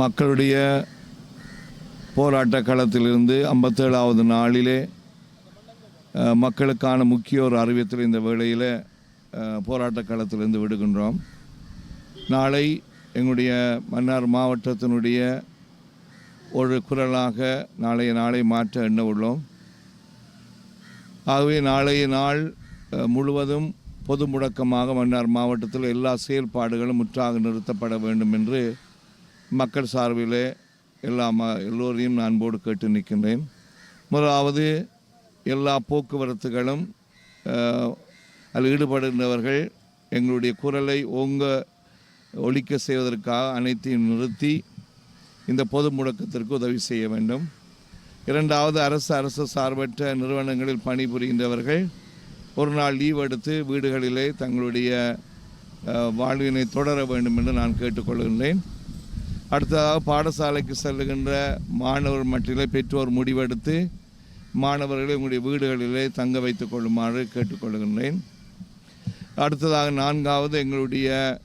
மக்களுடைய போராட்ட களத்திலிருந்து ஐம்பத்தேழாவது நாளிலே மக்களுக்கான முக்கிய ஒரு அறிவியத்தில் இந்த வேளையில் போராட்ட களத்திலிருந்து விடுகின்றோம். நாளை எங்களுடைய மன்னார் மாவட்டத்தினுடைய ஒரு குரலாக நாளைய நாளை மாற்ற எண்ண உள்ளோம். ஆகவே நாளைய நாள் முழுவதும் பொது முடக்கமாக மன்னார் மாவட்டத்தில் எல்லா செயல்பாடுகளும் முற்றாக நிறுத்தப்பட வேண்டும் என்று மக்கள் சார்பிலே எல்லா ம எல்லோரையும் நான் போடு கேட்டு நிற்கின்றேன். முதலாவது எல்லா போக்குவரத்துகளும் அதில் ஈடுபடுகின்றவர்கள் எங்களுடைய குரலை ஓங்க ஒழிக்க செய்வதற்காக அனைத்தையும் நிறுத்தி இந்த பொது முடக்கத்திற்கு உதவி செய்ய வேண்டும். இரண்டாவது அரசு அரசு சார்பற்ற நிறுவனங்களில் பணிபுரிகின்றவர்கள் ஒரு நாள் லீவ் எடுத்து வீடுகளிலே தங்களுடைய வாழ்வினை தொடர வேண்டும் என்று நான் கேட்டுக்கொள்கின்றேன். அடுத்ததாக பாடசாலைக்கு செல்லுகின்ற மாணவர் மட்டிலே பெற்றோர் முடிவெடுத்து மாணவர்களை உங்களுடைய வீடுகளிலே தங்க வைத்துக் கொள்ளுமாறு கேட்டுக்கொள்கின்றேன். அடுத்ததாக நான்காவது எங்களுடைய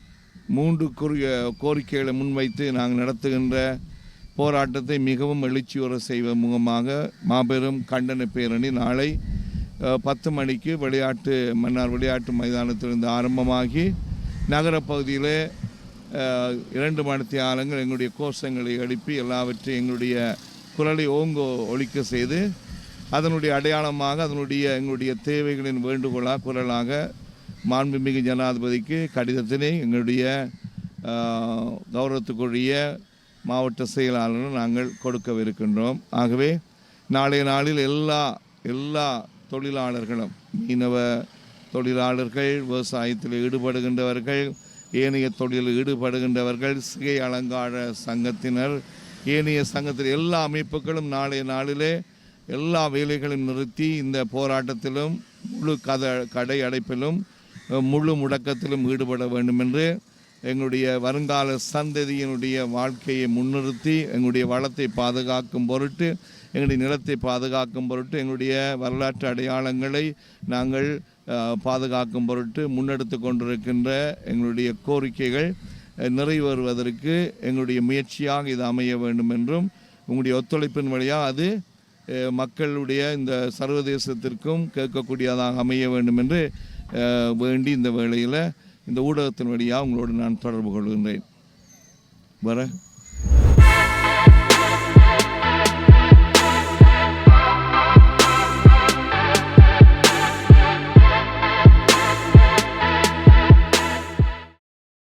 மூன்று குறி கோரிக்கைகளை முன்வைத்து நாங்கள் நடத்துகின்ற போராட்டத்தை மிகவும் எழுச்சியுற செய்வதன் மூலமாக மாபெரும் கண்டன பேரணி நாளை பத்து மணிக்கு விளையாட்டு மன்னார் விளையாட்டு மைதானத்திலிருந்து ஆரம்பமாகி நகரப் பகுதியிலே இரண்டு மணித்தியாலங்கள் எங்களுடைய கோஷங்களை எழுப்பி எல்லாவற்றையும் எங்களுடைய குரலை ஓங்கோ ஒழிக்க செய்து அதனுடைய அடையாளமாக அதனுடைய எங்களுடைய தேவைகளின் வேண்டுகோளாக குரலாக மாண்புமிகு ஜனாதிபதிக்கு கடிதத்தினை எங்களுடைய கௌரவத்துக்குரிய மாவட்ட செயலாளரும் நாங்கள் கொடுக்கவிருக்கின்றோம். ஆகவே நாளைய நாளில் எல்லா எல்லா தொழிலாளர்களும் மீனவ தொழிலாளர்கள் விவசாயத்தில் ஈடுபடுகின்றவர்கள் ஏனைய தொழிலில் ஈடுபடுகின்றவர்கள் சிகை அலங்கார சங்கத்தினர் ஏனைய சங்கத்தில் எல்லா அமைப்புகளும் நாளைய நாளிலே எல்லா வேலைகளையும் நிறுத்தி இந்த போராட்டத்திலும் முழு கத கடை அடைப்பிலும் முழு முடக்கத்திலும் ஈடுபட வேண்டும் என்று எங்களுடைய வருங்கால சந்ததியினுடைய வாழ்க்கையை முன்னிறுத்தி எங்களுடைய வளத்தை பாதுகாக்கும் பொருட்டு எங்களுடைய நிலத்தை பாதுகாக்கும் பொருட்டு எங்களுடைய வரலாற்று அடையாளங்களை நாங்கள் பாதுகாக்கும் பொருட்டு முன்னெடுத்து கொண்டிருக்கின்ற எங்களுடைய கோரிக்கைகள் நிறைவேறுவதற்கு எங்களுடைய முயற்சியாக இது அமைய வேண்டும் என்றும் உங்களுடைய ஒத்துழைப்பின் வழியாக அது மக்களுடைய இந்த சர்வதேசத்திற்கும் கேட்கக்கூடியதாக அமைய வேண்டும் என்று வேண்டி இந்த வேளையில் இந்த ஊடகத்தின் வழியாக உங்களோடு நான் தொடர்பு கொள்கின்றேன். வர